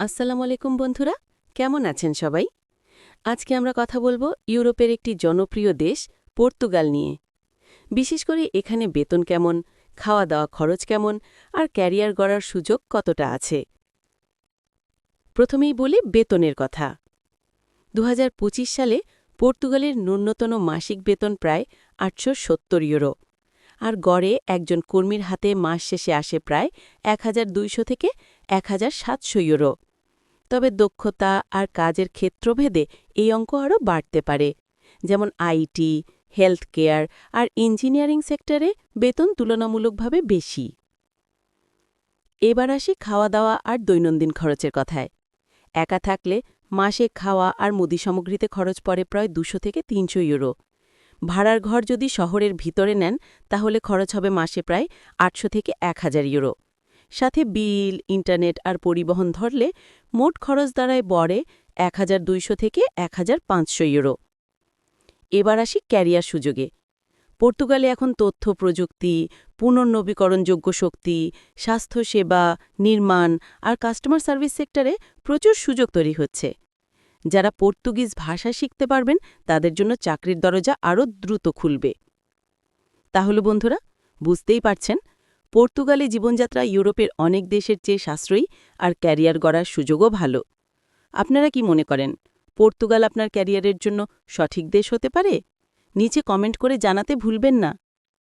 আসসালামু আলাইকুম বন্ধুরা, কেমন আছেন সবাই? আজকে আমরা কথা বলব ইউরোপের একটি জনপ্রিয় দেশ, পর্তুগাল নিয়ে। বিশেষ করে এখানে বেতন কেমন খাওয়া দাওয়া খরচ কেমন, আর ক্যারিয়ার গড়ার সুযোগ কতটা আছে? প্রথমেই বলি বেতনের কথা। দু হাজার পঁচিশ সালে পর্তুগালের ন্যূনতম মাসিক বেতন প্রায় আটশো সত্তর ইউরো, আর গড়ে একজন কর্মীর হাতে মাস শেষে আসে প্রায় এক হাজার দুইশো থেকে এক হাজার সাতশো ইউরো। তবে দক্ষতা আর কাজের ক্ষেত্রভেদে এই অঙ্ক আরও বাড়তে পারে। যেমন আইটি হেলথ কেয়ার আর ইঞ্জিনিয়ারিং সেক্টরে বেতন তুলনামূলকভাবে বেশি। এবার আসি খাওয়া দাওয়া আর দৈনন্দিন খরচের কথায়। একা থাকলে মাসে খাওয়া আর মুদি সামগ্রীতে খরচ পড়ে প্রায় দুশো থেকে তিনশো ইউরো। ভাড়ার ঘর যদি শহরের ভিতরে নেন, তাহলে খরচ হবে মাসে প্রায় আটশো থেকে এক হাজার ইউরো। সাথে বিল, ইন্টারনেট আর পরিবহন ধরলে মোট খরচ দাঁড়ায় বড়ে এক হাজার দুইশো থেকে এক হাজার পাঁচশো ইউরো। এবার আসি ক্যারিয়ার সুযোগে। পর্তুগালে এখন তথ্য প্রযুক্তি, পুনর্নবীকরণযোগ্য শক্তি, স্বাস্থ্যসেবা, নির্মাণ আর কাস্টমার সার্ভিস সেক্টরে প্রচুর সুযোগ তৈরি হচ্ছে। যারা পর্তুগিজ ভাষা শিখতে পারবেন, তাদের জন্য চাকরির দরজা আরও দ্রুত খুলবে। তাহলে বন্ধুরা, বুঝতেই পারছেন পর্তুগালে জীবনযাত্রা ইউরোপের অনেক দেশের চেয়ে সাশ্রয়ী আর ক্যারিয়ার গড়ার সুযোগও ভালো। আপনারা কি মনে করেন, পর্তুগাল আপনার ক্যারিয়ারের জন্য সঠিক দেশ হতে পারে? নিচে কমেন্ট করে জানাতে ভুলবেন না।